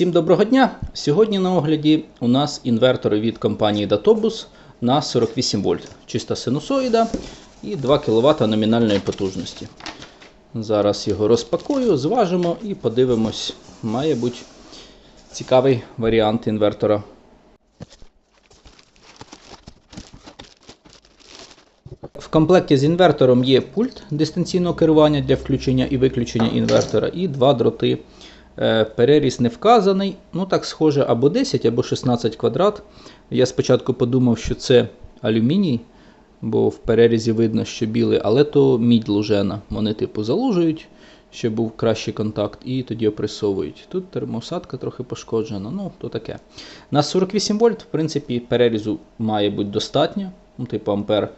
Всім доброго дня! Сьогодні на огляді у нас інвертори від компанії Datobus на 48 вольт. Чиста синусоїда і 2 кВт номінальної потужності. Зараз його розпакую, зважимо і подивимось. Має бути цікавий варіант інвертора. В комплекті з інвертором є пульт дистанційного керування для включення і виключення інвертора, і два дроти. Е, Переріз не вказаний, ну так схоже, або 10, або 16 квадрат. Я спочатку подумав, що це алюміній, бо в перерізі видно, що білий, але то мідь лужена. Вони типу залужують, щоб був кращий контакт, і тоді опресовують. Тут термосадка трохи пошкоджена, ну то таке. На 48 вольт, в принципі, перерізу має бути достатньо, ну, типу ампер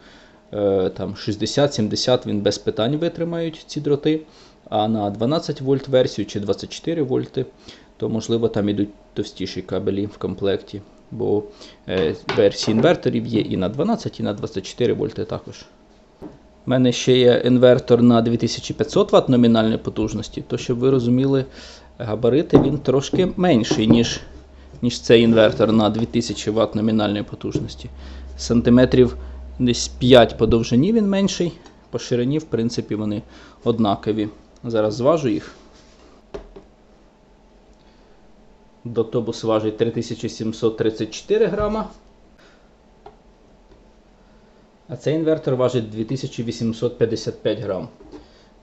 е, там 60-70 він без питань витримають ці дроти. А на 12 вольт версію чи 24 вольти, то можливо там ідуть товстіші кабелі в комплекті. Бо е, версії інверторів є і на 12, і на 24 вольти також. У мене ще є інвертор на 2500 Вт номінальної потужності, то щоб ви розуміли, габарити він трошки менший, ніж, ніж цей інвертор на 2000 Вт номінальної потужності. Сантиметрів десь 5 по довжині він менший, по ширині, в принципі, вони однакові. Зараз зважу їх. Дотобус важить 3734 грама. А цей інвертор важить 2855 грам.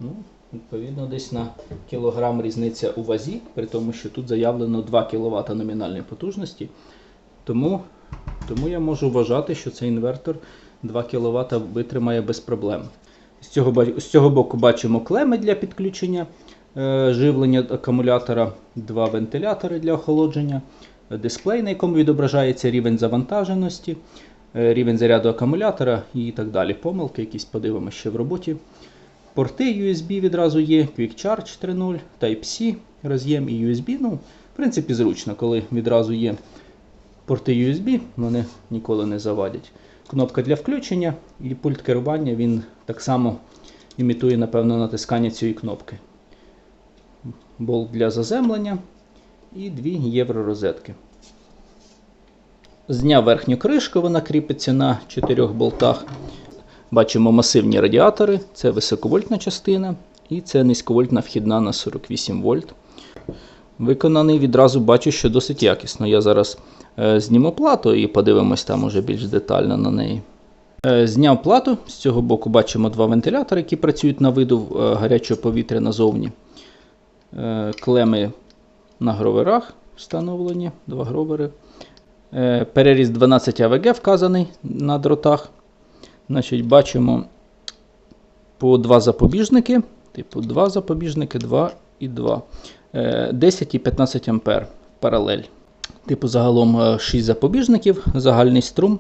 Ну, відповідно, десь на кілограм різниця у вазі, при тому, що тут заявлено 2 кВт номінальної потужності. Тому, тому я можу вважати, що цей інвертор 2 кВт витримає без проблем. З цього, з цього боку бачимо клеми для підключення е, живлення акумулятора, два вентилятори для охолодження, дисплей, на якому відображається рівень завантаженості, е, рівень заряду акумулятора і так далі. Помилки якісь подивимося ще в роботі. Порти USB відразу є, Quick Charge 3.0, Type-C, роз'єм і USB. Ну, в принципі, зручно, коли відразу є порти USB, вони ніколи не завадять. Кнопка для включення і пульт керування він так само імітує, напевно, натискання цієї кнопки. Болт для заземлення і дві євро розетки. Зняв верхню кришку, вона кріпиться на чотирьох болтах. Бачимо масивні радіатори, це високовольтна частина і це низьковольтна вхідна на 48 вольт. Виконаний відразу бачу, що досить якісно. Я зараз е, зніму плату і подивимось там уже більш детально на неї. Е, зняв плату, з цього боку бачимо два вентилятори, які працюють на виду е, гарячого повітря назовні. Е, клеми на гроверах встановлені, два гровери. Переріз 12 АВГ вказаний на дротах. Значить, бачимо по два запобіжники. Типу, два запобіжники, 2 і 2. Е, 10 і 15 ампер паралель. Типу, загалом е, 6 запобіжників, загальний струм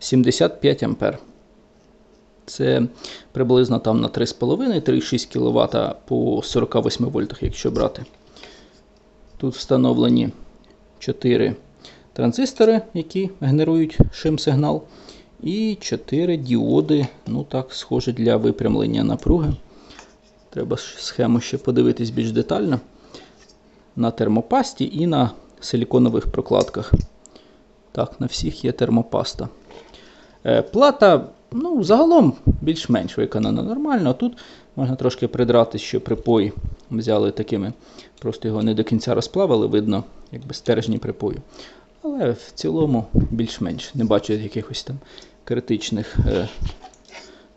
75 ампер. Це приблизно там на 3,5-3,6 кВт по 48 вольтах, якщо брати. Тут встановлені 4 транзистори, які генерують шим-сигнал. І 4 діоди, ну так, схоже для випрямлення напруги. Треба схему ще подивитись більш детально. На термопасті і на силіконових прокладках. Так, на всіх є термопаста. Е, Плата, ну, загалом більш-менш виконана нормально. Тут можна трошки придрати, що припої взяли такими, просто його не до кінця розплавили, видно, якби стержні припою. Але в цілому більш-менш не бачу якихось там критичних е,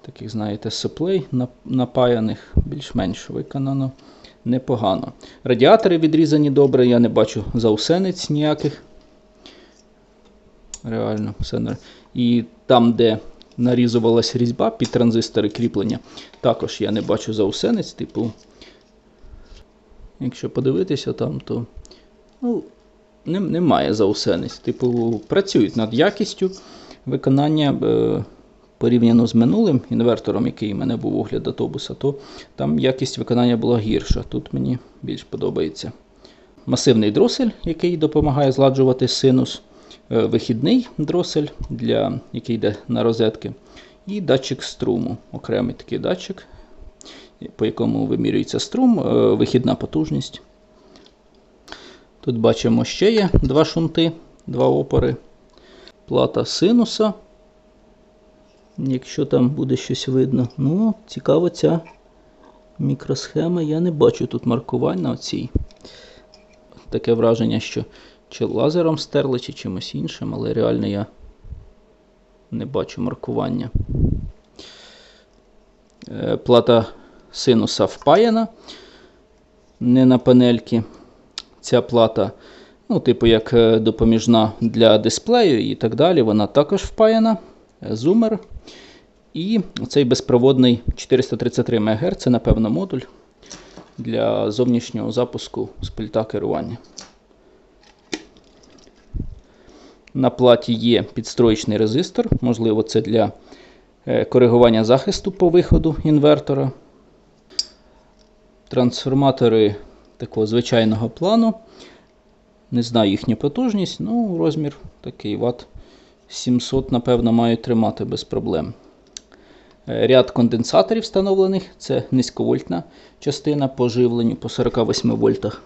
таких, знаєте, соплей напаяних, більш-менш виконано непогано. Радіатори відрізані добре, я не бачу заусениць ніяких. Реально, все І там, де нарізувалась різьба під транзистори кріплення, також я не бачу заусениць, типу. Якщо подивитися там, то ну, немає заусениць. Типу, працюють над якістю виконання е, порівняно з минулим інвертором, який у мене був огляд автобуса, то там якість виконання була гірша. Тут мені більш подобається. Масивний дросель, який допомагає зладжувати синус, вихідний дросель, для, який йде на розетки, і датчик струму, окремий такий датчик, по якому вимірюється струм, е, вихідна потужність. Тут бачимо ще є два шунти, два опори. Плата синуса. Якщо там буде щось видно. Ну, цікаво ця мікросхема. Я не бачу тут маркувань на цій. Таке враження, що чи лазером стерли, чи чимось іншим, але реально я не бачу маркування. Е, Плата синуса впаяна не на панельки. Ця плата, ну, типу, як е, допоміжна для дисплею і так далі, вона також впаяна. Е, Зумер. І цей безпроводний 433 МГц, це, напевно, модуль для зовнішнього запуску з пульта керування. На платі є підстроєчний резистор, можливо, це для е, коригування захисту по виходу інвертора. Трансформатори такого звичайного плану. Не знаю їхню потужність, ну розмір такий Вт 700, напевно, мають тримати без проблем. Е, Ряд конденсаторів встановлених, це низьковольтна частина по живленню по 48 вольтах.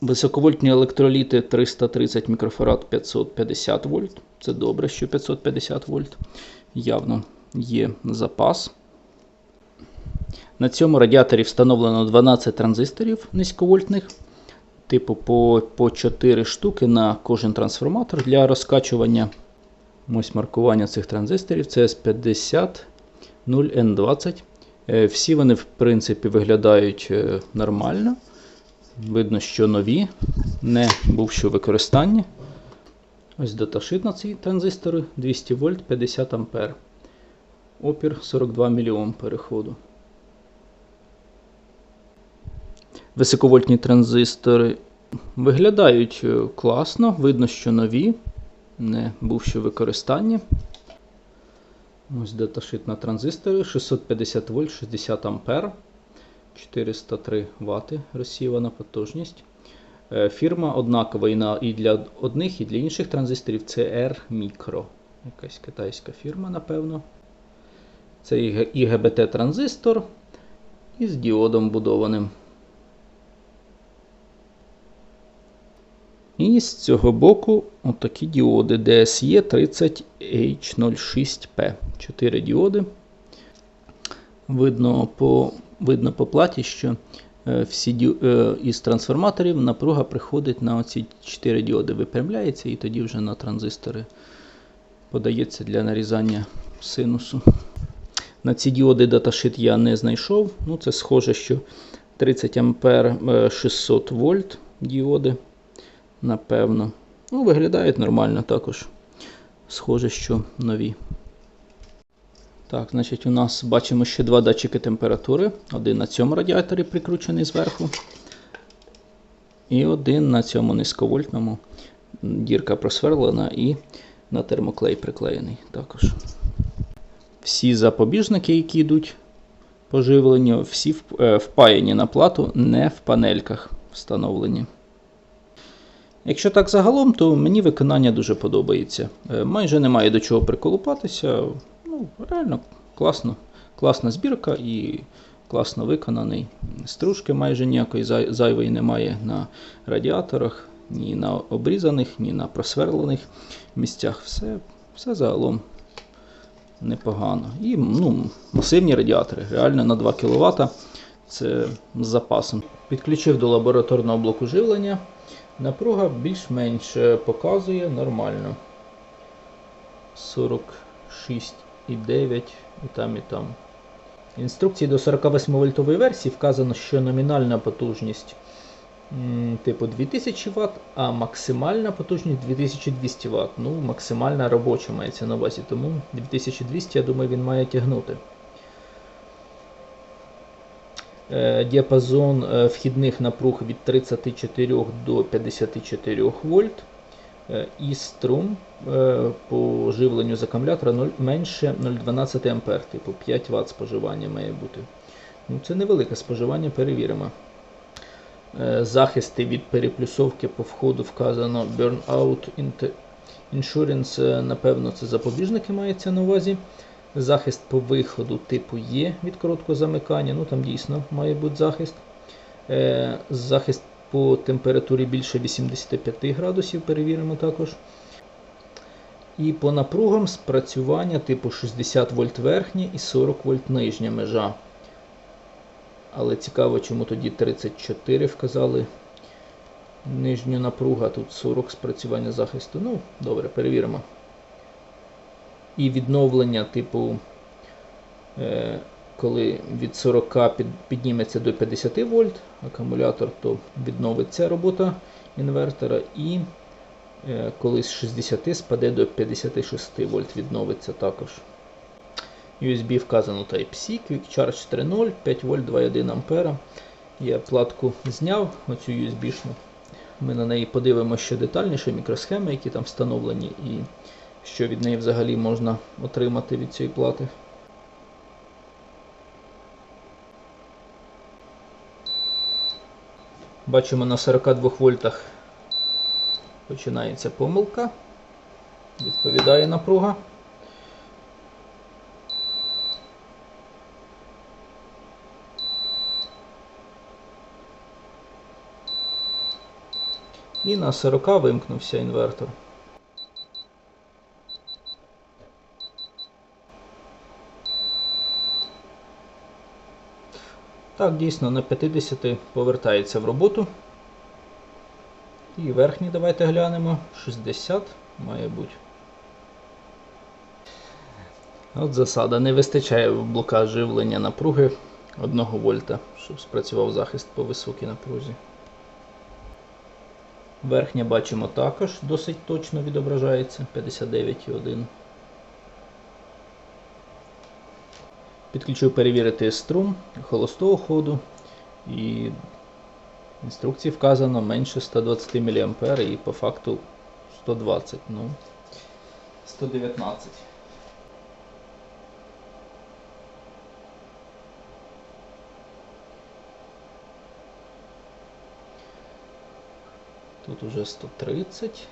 Високовольтні електроліти 330 мікрофарад 550 вольт. Це добре, що 550 вольт. Явно є запас. На цьому радіаторі встановлено 12 транзисторів низьковольтних, типу по, по 4 штуки на кожен трансформатор для розкачування. Ось маркування цих транзисторів це S50 0N20. Е, Всі вони, в принципі, виглядають е, нормально. Видно, що нові, не бувши у використанні. Ось даташит на ці транзистори 200 вольт 50 ампер. Опір 42 мільйом переходу. Високовольтні транзистори виглядають е, класно, видно, що нові, не бувши у використанні. Ось даташит на транзистори 650 вольт 60 ампер. 403 Вт розсіяна потужність. Е, Фірма однакова і, на, і для одних, і для інших транзисторів це R Micro. Якась китайська фірма, напевно. Це IGBT транзистор із діодом будованим. І з цього боку отакі діоди DSE 30H06P. 4 діоди. Видно по видно по платі, що е, всі ді... е, із трансформаторів напруга приходить на оці 4 діоди, випрямляється і тоді вже на транзистори подається для нарізання синусу. На ці діоди даташит я не знайшов. Ну, Це схоже, що 30 ампер 600 вольт діоди. Напевно. Ну, Виглядають нормально також. Схоже, що нові. Так, значить, у нас бачимо ще два датчики температури. Один на цьому радіаторі прикручений зверху. І один на цьому низьковольтному. Дірка просверлена і на термоклей приклеєний також. Всі запобіжники, які йдуть по живленню, всі е, впаяні на плату, не в панельках встановлені. Якщо так загалом, то мені виконання дуже подобається. Е, Майже немає до чого приколупатися. Ну, реально класно. Класна збірка і класно виконаний. Стружки майже ніякої зайвої немає на радіаторах, ні на обрізаних, ні на просверлених місцях. Все, все загалом непогано. І ну, масивні радіатори, реально на 2 кВт. Це з запасом. Підключив до лабораторного блоку живлення. Напруга більш-менш е, показує нормально. 46,9 і там, і там. В інструкції до 48 вольтової версії вказано, що номінальна потужність типу 2000 Вт, а максимальна потужність 2200 Вт. Ну, максимальна робоча мається на увазі, тому 2200, я думаю, він має тягнути. Е, Діапазон е, вхідних напруг від 34 до 54 вольт. Е, І струм е, по живленню з акумулятора 0, менше 0,12 А, типу 5 Вт споживання має бути. Ну, Це невелике споживання, перевіримо. Е, Захисти від переплюсовки по входу вказано Burnout Insurance, напевно, це запобіжники мається на увазі. Захист по виходу типу є від короткого замикання, ну там дійсно має бути захист. Захист по температурі більше 85 градусів, перевіримо також. І по напругам спрацювання типу 60 вольт верхня і 40 вольт нижня межа. Але цікаво, чому тоді 34 вказали нижню напругу, а тут 40 спрацювання захисту. Ну, добре, перевіримо. І відновлення, типу, е, коли від 40 підніметься до 50 вольт акумулятор, то відновиться робота інвертора. І е, коли з 60 спаде до 56 вольт, відновиться також. USB вказано Type-C, Quick Charge 3.0, 5 вольт 2,1 ампера. Я платку зняв, оцю USB-шну. Ми на неї подивимося ще детальніше мікросхеми, які там встановлені, і що від неї взагалі можна отримати від цієї плати. Бачимо на 42 вольтах починається помилка. Відповідає напруга. І на 40 вимкнувся інвертор. Так, дійсно, на 50 повертається в роботу. І верхній давайте глянемо. 60 має бути. От засада. Не вистачає блока живлення напруги 1 вольта, щоб спрацював захист по високій напрузі. Верхня бачимо також досить точно відображається 59,1. Підключив перевірити струм холостого ходу. І в інструкції вказано менше 120 мА і по факту 120, ну 119. Тут уже 130,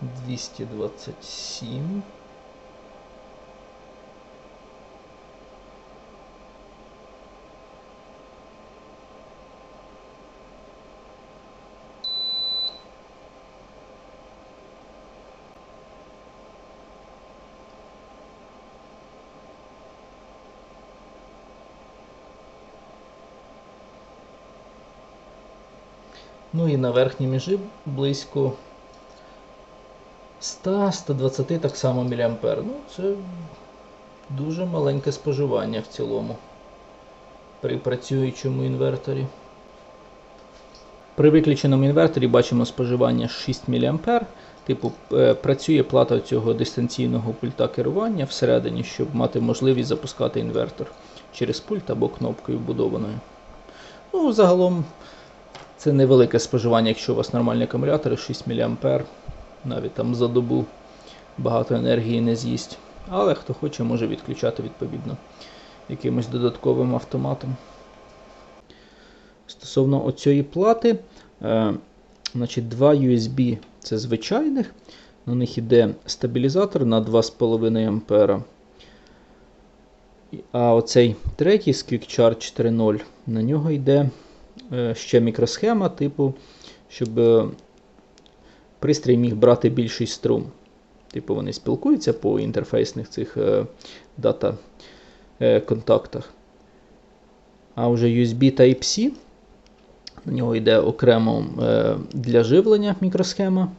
227. Ну і на верхній межі близько 100-120 так само мА. Ну, це дуже маленьке споживання в цілому при працюючому інверторі. При виключеному інверторі бачимо споживання 6 мА. Типу, е, працює плата цього дистанційного пульта керування всередині, щоб мати можливість запускати інвертор через пульт або кнопкою вбудованою. Ну, загалом це невелике споживання, якщо у вас нормальні акумулятори 6 мА, навіть там за добу багато енергії не з'їсть. Але хто хоче, може відключати відповідно якимось додатковим автоматом. Стосовно оцієї плати, е, значить, два USB це звичайних. На них йде стабілізатор на 2,5 А. А оцей третій з Charge 3.0, на нього йде ще мікросхема, типу, щоб е, пристрій міг брати більший струм. Типу, вони спілкуються по інтерфейсних цих е, дата контактах. А вже USB Type-C. На нього йде окремо для живлення мікросхема.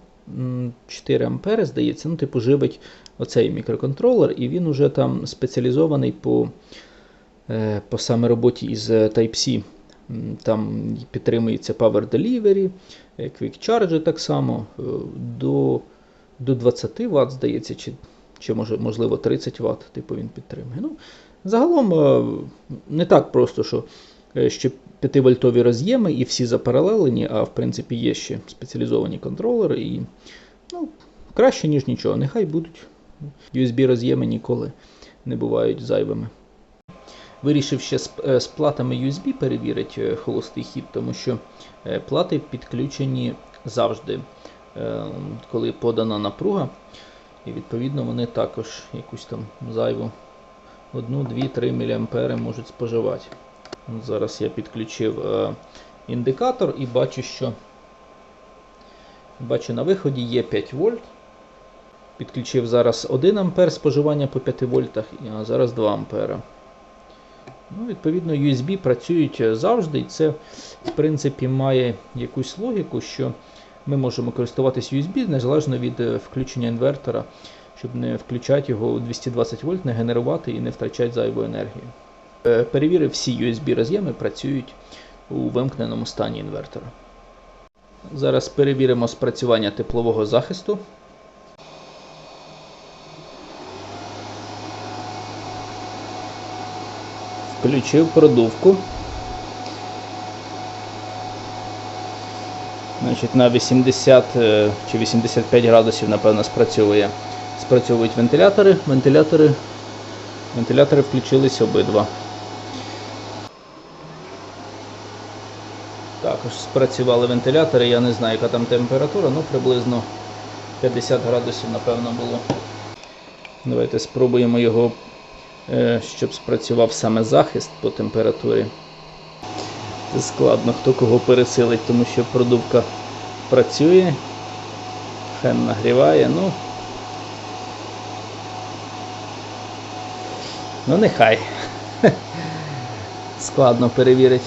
4 А, здається, ну, типу, живить оцей мікроконтролер, і він уже там спеціалізований по по саме роботі із Type-C. Там підтримується Power Delivery, е, Quick Charge так само е, до до 20 Вт, здається, чи чи може, можливо 30 Вт типу він підтримує. Ну, Загалом е, не так просто, що ще 5-вольтові роз'єми і всі запаралелені, а в принципі є ще спеціалізовані контролери. і ну, Краще, ніж нічого. Нехай будуть. USB роз'єми ніколи не бувають зайвими. Вирішив ще е, з платами USB перевірити е, холостий хід, тому що е, плати підключені завжди, коли подана напруга. І відповідно вони також якусь там зайву 1, 2, 3 мА можуть споживати. Зараз я підключив індикатор і бачу, що бачу на виході є 5 вольт. Підключив зараз 1 ампер споживання по 5 вольтах, а зараз 2 ампера. Ну, Відповідно, USB працюють завжди, і це, в принципі, має якусь логіку, що ми можемо користуватись USB незалежно від е, включення інвертора, щоб не включати його у 220 вольт, не генерувати і не втрачати зайву енергію. Е, Перевірив, всі USB роз'єми працюють у вимкненому стані інвертора. Зараз перевіримо спрацювання теплового захисту. Включив продувку. Значить, на 80 е, чи 85 градусів, напевно, спрацьовує. Спрацьовують вентилятори. Вентилятори, вентилятори включились обидва. Також спрацювали вентилятори, я не знаю, яка там температура, ну приблизно 50 градусів, напевно, було. Давайте спробуємо його, щоб спрацював саме захист по температурі. Це складно, хто кого пересилить, тому що продувка працює, фен нагріває, ну. Ну нехай. Складно перевірити.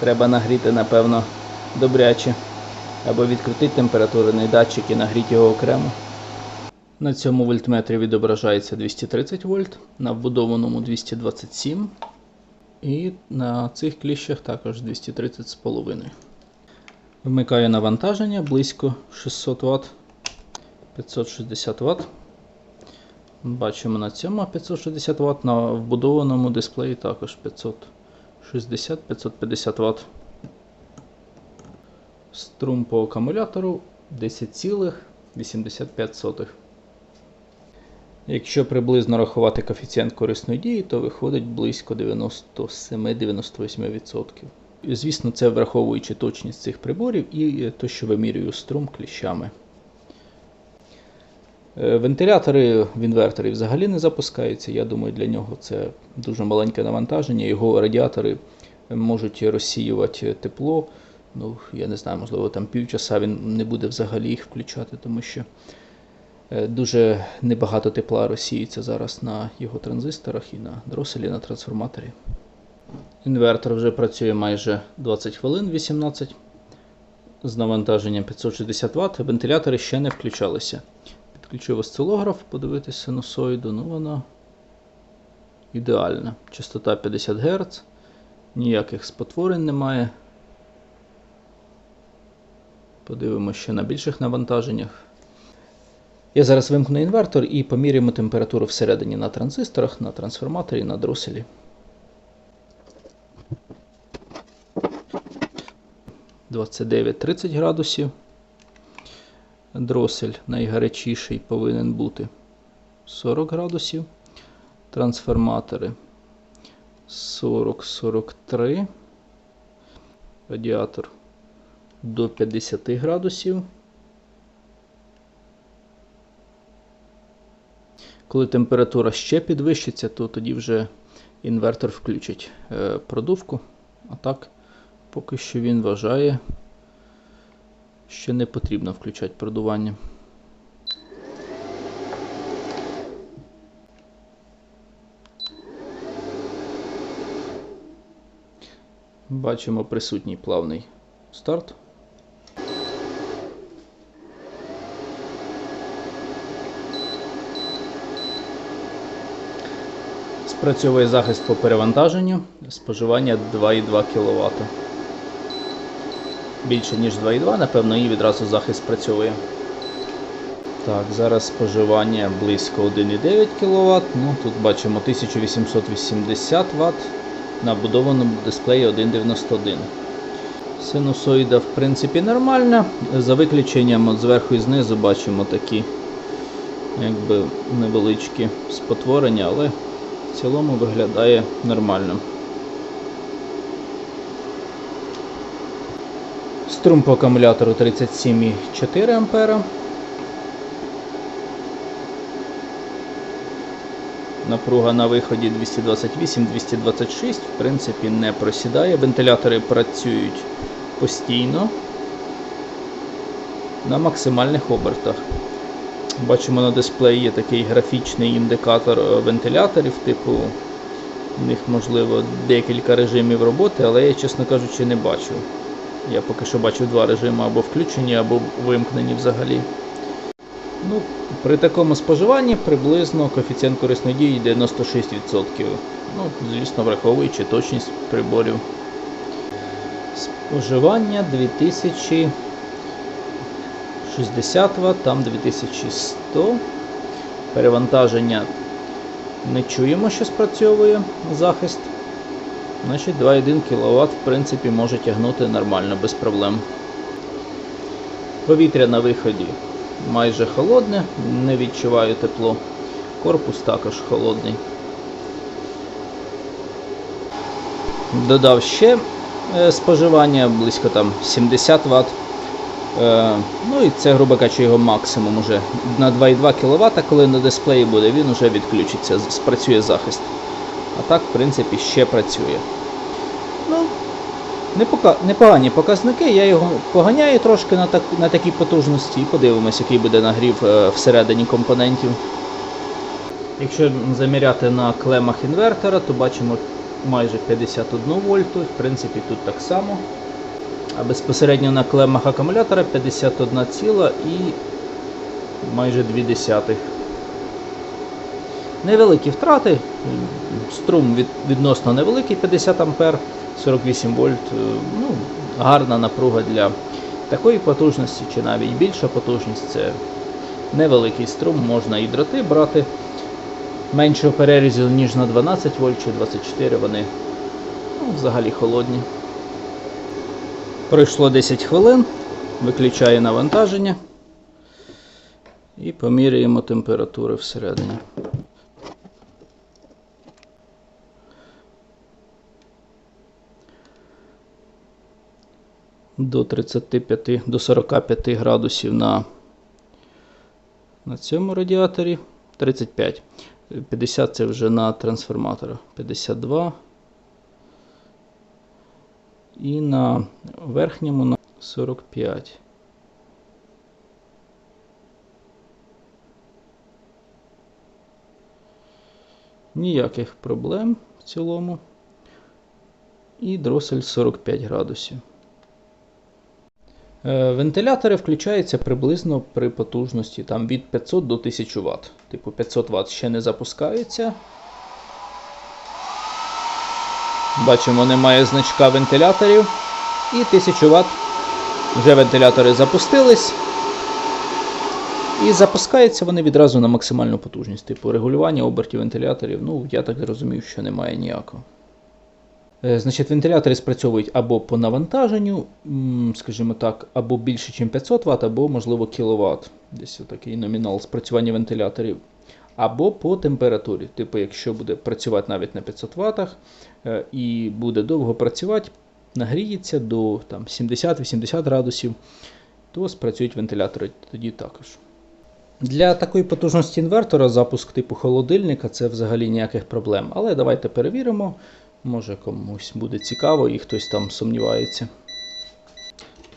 Треба нагріти, напевно, добряче. Або відкрутити температурний датчик і нагріти його окремо. На цьому вольтметрі відображається 230 вольт, на вбудованому 227 і на цих кліщах також 230,5. Вмикаю навантаження близько 600 Вт, 560 Вт. Бачимо на цьому 560 Вт, на вбудованому дисплеї також 560-550 Вт. Струм по акумулятору 10,85. Якщо приблизно рахувати коефіцієнт корисної дії, то виходить близько 97-98%. Звісно, це враховуючи точність цих приборів і те, що вимірюю струм кліщами. Е, Вентилятори в інверторі взагалі не запускаються. Я думаю, для нього це дуже маленьке навантаження. Його радіатори можуть розсіювати тепло. Ну, я не знаю, можливо, там півчаса він не буде взагалі їх включати, тому що дуже небагато тепла розсіюється зараз на його транзисторах і на дроселі, на трансформаторі. Інвертор вже працює майже 20 хвилин, 18 з навантаженням 560 Вт. Вентилятори ще не включалися. Підключив осцилограф, подивитися синусоїду, ну вона ідеальна. Частота 50 Гц, ніяких спотворень немає. Подивимося ще на більших навантаженнях. Я зараз вимкну інвертор і поміряємо температуру всередині на транзисторах, на трансформаторі, на дроселі. Двадцять 30 градусів. Дросель найгарячіший повинен бути 40 градусів. Трансформатори 40-43. Радіатор до 50 градусів. Коли температура ще підвищиться, то тоді вже інвертор включить е, продувку. А так, поки що він вважає, що не потрібно включати продування. Бачимо присутній плавний старт. Спрацьовує захист по перевантаженню, споживання 2,2 кВт. Більше ніж 2,2, напевно, і відразу захист спрацьовує. Так, зараз споживання близько 1,9 кВт. Ну, Тут бачимо 1880 Вт на вбудованому дисплеї 1,91. Синусоїда, в принципі, нормальна. За виключенням от зверху і знизу бачимо такі якби, невеличкі спотворення, але в цілому виглядає нормально. Струм по акумулятору 37,4 А. Напруга на виході 228-226, в принципі, не просідає. Вентилятори працюють постійно на максимальних обертах. Бачимо на дисплеї є такий графічний індикатор е, вентиляторів, типу, у них можливо декілька режимів роботи, але я, чесно кажучи, не бачу. Я поки що бачив два режими або включені, або вимкнені взагалі. Ну, при такому споживанні приблизно коефіцієнт корисної дії 96%. Ну, звісно, враховуючи точність приборів. Споживання 2060 Вт, там 2100. Перевантаження не чуємо, що спрацьовує захист. Значить 2,1 кВт в принципі може тягнути нормально, без проблем. Повітря на виході майже холодне, не відчуваю тепло. Корпус також холодний. Додав ще е, споживання близько там 70 Вт. Е, ну і це, грубо кажучи, його максимум уже на 2,2 кВт, коли на дисплеї буде, він вже відключиться, спрацює захист. А так, в принципі, ще працює. Ну, непогані показники, я його поганяю трошки на, так, на такій потужності і подивимось, який буде нагрів е, всередині компонентів. Якщо заміряти на клемах інвертора, то бачимо майже 51 вольту, в принципі тут так само. А безпосередньо на клемах акумулятора 51 ціла і майже 2 десятих. Невеликі втрати, струм від, відносно невеликий 50 ампер, 48 вольт. е, Ну, гарна напруга для такої потужності, чи навіть більша потужність. Це невеликий струм, можна і дроти брати меншого перерізу, ніж на 12 вольт чи 24, вони ну, взагалі холодні. Пройшло 10 хвилин, виключаю навантаження і поміряємо температури всередині. До 35, до 45 градусів на, на цьому радіаторі. 35. 50 це вже на трансформаторах. 52. І на верхньому на 45. Ніяких проблем в цілому. І дросель 45 градусів. Е, Вентилятори включаються приблизно при потужності там, від 500 до 1000 Вт. Типу 500 Вт ще не запускаються. Бачимо, немає значка вентиляторів. І 1000 Вт. Вже вентилятори запустились. І запускаються вони відразу на максимальну потужність. Типу регулювання обертів вентиляторів. Ну, я так зрозумів, що немає ніякого. Е, Значить, вентилятори спрацьовують або по навантаженню, скажімо так, або більше, ніж 500 Вт, або, можливо, кВт. Десь такий номінал спрацювання вентиляторів. Або по температурі. Типу, якщо буде працювати навіть на 500 Вт е, і буде довго працювати, нагріється до там, 70-80 градусів, то спрацюють вентилятори тоді також. Для такої потужності інвертора запуск типу холодильника це взагалі ніяких проблем. Але давайте перевіримо. Може комусь буде цікаво і хтось там сумнівається.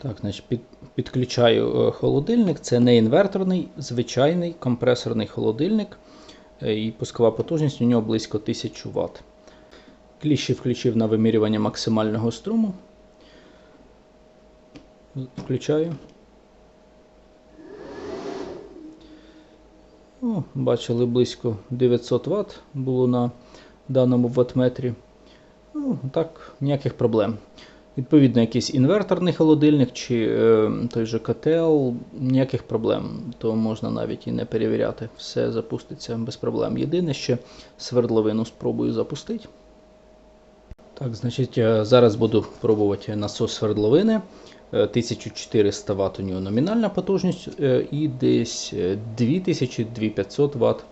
Так, значить, під, підключаю е, холодильник. Це не інверторний, звичайний компресорний холодильник. Е, І пускова потужність у нього близько 1000 Вт. Кліщі включив на вимірювання максимального струму. Включаю. О, бачили близько 900 Вт було на даному ваттметрі. Ну, так, ніяких проблем. Відповідно, якийсь інверторний холодильник чи е, той же котел, ніяких проблем, то можна навіть і не перевіряти. Все запуститься без проблем. Єдине, що свердловину спробую запустити. Так, значить, е, зараз буду пробувати насос свердловини. Е, 1400 Вт у нього номінальна потужність е, і десь е, 2000-2500 Вт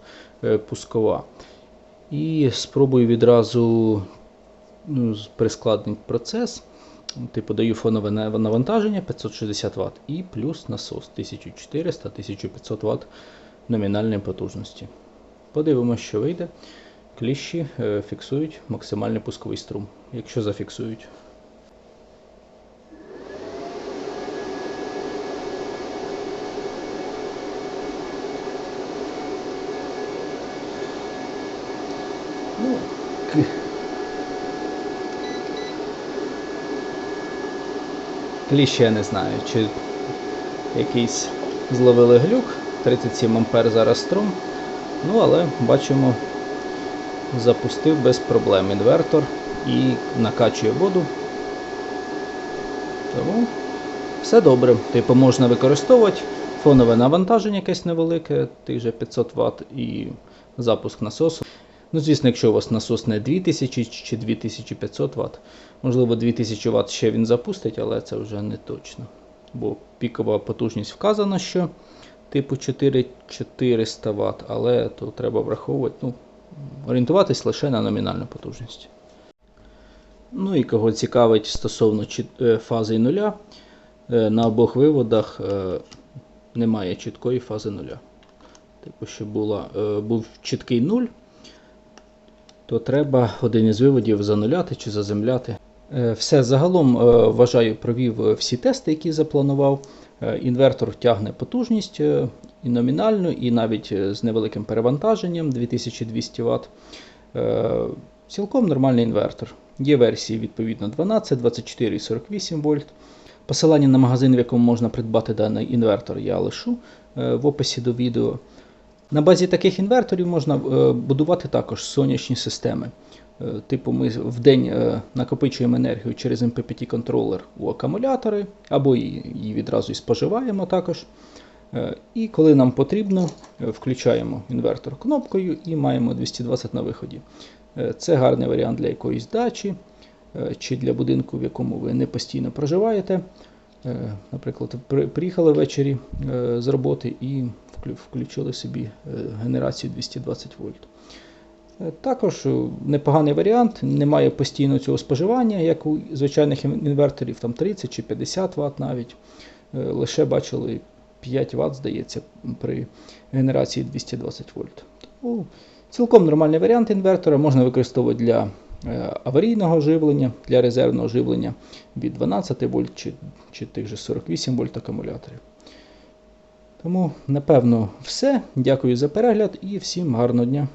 е, пускова. І спробую відразу ну, прискладний процес. Ну, типу даю фонове навантаження 560 Вт і плюс насос 1400-1500 Вт номінальної потужності. Подивимося, що вийде. Кліщі е, фіксують максимальний пусковий струм, якщо зафіксують. Ну, Кліще я не знаю, чи якийсь зловили глюк. 37 ампер зараз струм. Ну, але бачимо, запустив без проблем інвертор і накачує воду. Тому все добре. Типу можна використовувати фонове навантаження якесь невелике, тих же 500 Вт і запуск насосу. Ну, звісно, якщо у вас насос не 2000 чи 2500 Вт, можливо 2000 Вт ще він запустить, але це вже не точно. Бо пікова потужність вказана, що типу 4400 Вт, але то треба враховувати, ну, орієнтуватись лише на номінальну потужність. Ну і кого цікавить стосовно е, фази нуля, е, на обох виводах е, немає чіткої фази нуля. Типу, що була, був чіткий нуль, то треба один із виводів зануляти чи заземляти. Е, Все загалом е, вважаю, провів е, всі тести, які запланував. Інвертор тягне потужність і номінальну, і навіть з невеликим перевантаженням 2200 Вт. Цілком нормальний інвертор. Є версії відповідно 12, 24 і 48 вольт. Посилання на магазин, в якому можна придбати даний інвертор, я лишу в описі до відео. На базі таких інверторів можна е, будувати також сонячні системи. Е, Типу, ми в день е, накопичуємо енергію через MPPT контролер у акумулятори, або її відразу і споживаємо також. І коли нам потрібно, включаємо інвертор кнопкою і маємо 220 на виході. Це гарний варіант для якоїсь дачі чи для будинку, в якому ви не постійно проживаєте. Наприклад, приїхали ввечері з роботи і включили собі е, генерацію 220 вольт. Е, Також е, непоганий варіант, немає постійно цього споживання, як у звичайних інверторів, там 30 чи 50 Вт навіть. Лише бачили 5 Вт, здається, при генерації 220 вольт. Тому цілком нормальний варіант інвертора можна використовувати для аварійного живлення, для резервного живлення від 12 вольт чи, чи тих же 48 вольт акумуляторів. Тому, напевно, все. Дякую за перегляд і всім гарного дня.